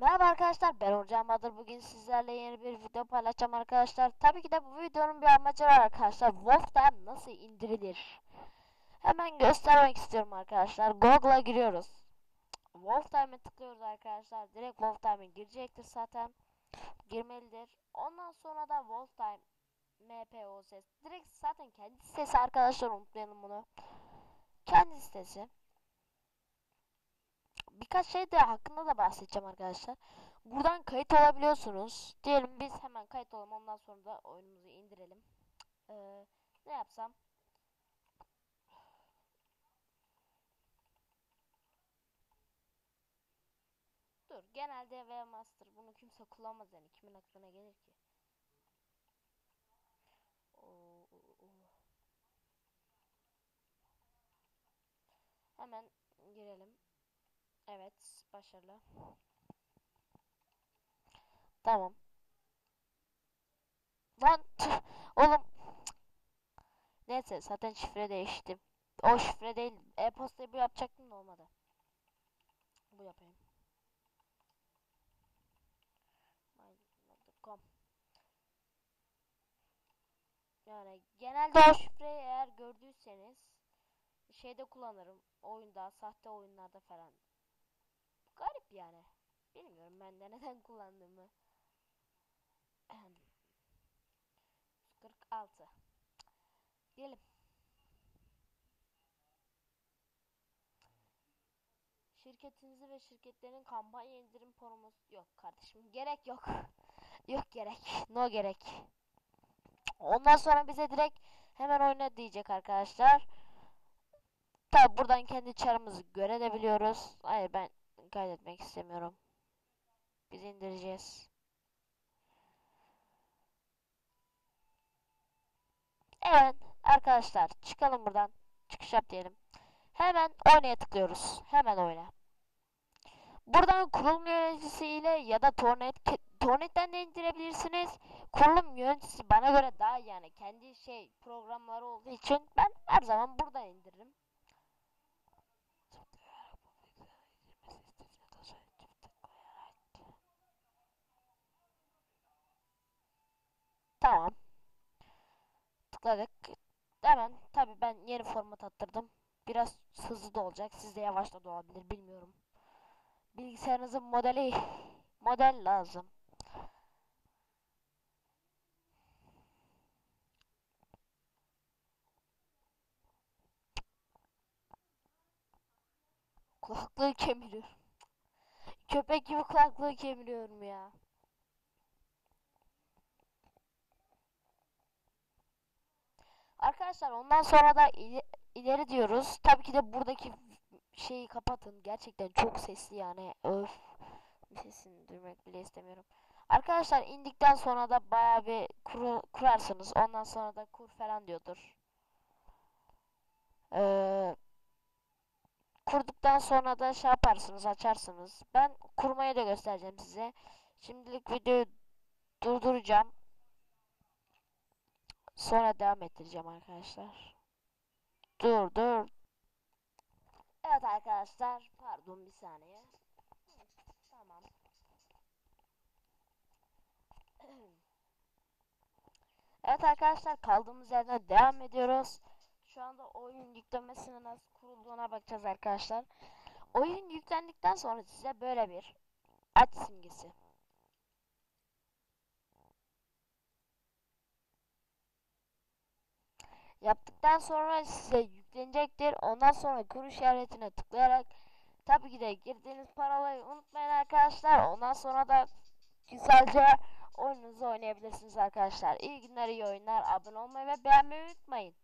Merhaba arkadaşlar ben Orcan Badır bugün sizlerle yeni bir video paylaşacağım arkadaşlar. Tabii ki de bu videonun bir amacı var arkadaşlar. Wolf'tan nasıl indirilir? Hemen göstermek istiyorum arkadaşlar. Google'a giriyoruz. Wolf Time'e tıklıyoruz arkadaşlar. Direkt Wolf Time'e girecektir zaten. Girmelidir. Ondan sonra da Wolf Time MPO ses Direkt zaten kendi sitesi arkadaşlar unutmayalım bunu. Kendi sitesi birkaç şey de hakkında da bahsedeceğim arkadaşlar. Buradan kayıt olabiliyorsunuz. Diyelim biz hemen kayıt olalım ondan sonra da oyunumuzu indirelim. Ee, ne yapsam? Dur genelde Webmaster bunu kimse kullanmaz yani kimin aklına gelir ki? Hemen girelim. Evet, başarılı. Tamam. Lan oğlum. Neyse zaten şifre değiştim. O şifre değil. E-postayı bu yapacaktım da olmadı. Bu yapayım. My.com Yani genelde o şifreyi eğer gördüyseniz şeyde kullanırım. Oyunda, sahte oyunlarda falan garip yani. Bilmiyorum ben de neden kullandığımı. 46 Diyelim. Şirketinizi ve şirketlerin kampanya indirim promosu yok kardeşim. Gerek yok. yok gerek. No gerek. Ondan sonra bize direkt hemen oyna diyecek arkadaşlar. Tabi buradan kendi çarımızı görebiliyoruz. Hayır ben kaydetmek istemiyorum. Biz indireceğiz. Evet arkadaşlar çıkalım buradan. Çıkış yap diyelim. Hemen oynaya tıklıyoruz. Hemen oyna. Buradan kurulum yöneticisi ile ya da Tornet Tornet'ten de indirebilirsiniz. Kurulum yöneticisi bana göre daha yani kendi şey programları olduğu için ben her zaman buradan indiririm. Tamam. Tıkladık. Hemen tabi ben yeni format attırdım. Biraz hızlı da olacak. Sizde yavaş da olabilir bilmiyorum. Bilgisayarınızın modeli model lazım. Kulaklığı kemiriyor. Köpek gibi kulaklığı kemiriyorum ya. Arkadaşlar ondan sonra da ileri diyoruz. Tabii ki de buradaki şeyi kapatın. Gerçekten çok sesli yani. Öf. Sesini duymak bile istemiyorum. Arkadaşlar indikten sonra da baya bir kur, kurarsınız. Ondan sonra da kur falan diyordur. Ee, kurduktan sonra da şey yaparsınız açarsınız. Ben kurmayı da göstereceğim size. Şimdilik videoyu durduracağım. Sonra devam ettireceğim arkadaşlar. Dur dur. Evet arkadaşlar. Pardon bir saniye. Tamam. Evet arkadaşlar kaldığımız yerden devam ediyoruz. Şu anda oyun yüklemesine nasıl kurulduğuna bakacağız arkadaşlar. Oyun yüklendikten sonra size böyle bir aç simgesi Yaptıktan sonra size yüklenecektir. Ondan sonra kur işaretine tıklayarak tabii ki de girdiğiniz parolayı unutmayın arkadaşlar. Ondan sonra da güzelce oyununuzu oynayabilirsiniz arkadaşlar. İyi günler, iyi oyunlar. Abone olmayı ve beğenmeyi unutmayın.